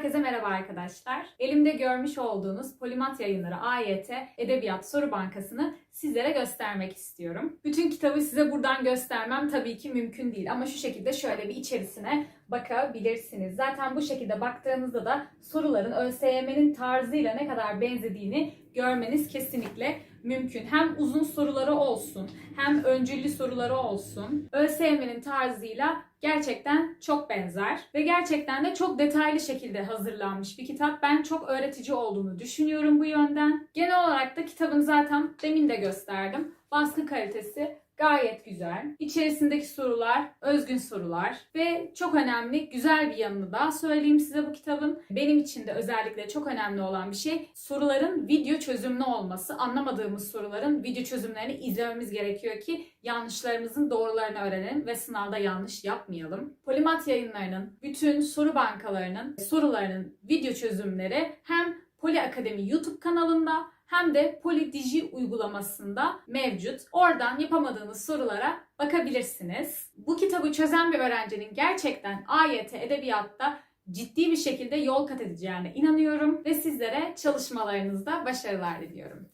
Herkese merhaba arkadaşlar. Elimde görmüş olduğunuz Polimat Yayınları AYT Edebiyat Soru Bankası'nı sizlere göstermek istiyorum. Bütün kitabı size buradan göstermem tabii ki mümkün değil ama şu şekilde şöyle bir içerisine bakabilirsiniz. Zaten bu şekilde baktığınızda da soruların ÖSYM'nin tarzıyla ne kadar benzediğini görmeniz kesinlikle mümkün. Hem uzun soruları olsun, hem öncüllü soruları olsun. ÖSYM'nin tarzıyla gerçekten çok benzer ve gerçekten de çok detaylı şekilde hazırlanmış bir kitap. Ben çok öğretici olduğunu düşünüyorum bu yönden. Genel olarak da kitabın zaten demin de gösterdim. Baskı kalitesi gayet güzel. İçerisindeki sorular özgün sorular ve çok önemli güzel bir yanını daha söyleyeyim size bu kitabın. Benim için de özellikle çok önemli olan bir şey soruların video çözümlü olması. Anlamadığımız soruların video çözümlerini izlememiz gerekiyor ki yanlışlarımızın doğrularını öğrenelim ve sınavda yanlış yapmayalım. Polimat yayınlarının bütün soru bankalarının sorularının video çözümleri hem Poli Akademi YouTube kanalında hem de Polidiji uygulamasında mevcut. Oradan yapamadığınız sorulara bakabilirsiniz. Bu kitabı çözen bir öğrencinin gerçekten AYT edebiyatta ciddi bir şekilde yol kat edeceğine inanıyorum ve sizlere çalışmalarınızda başarılar diliyorum.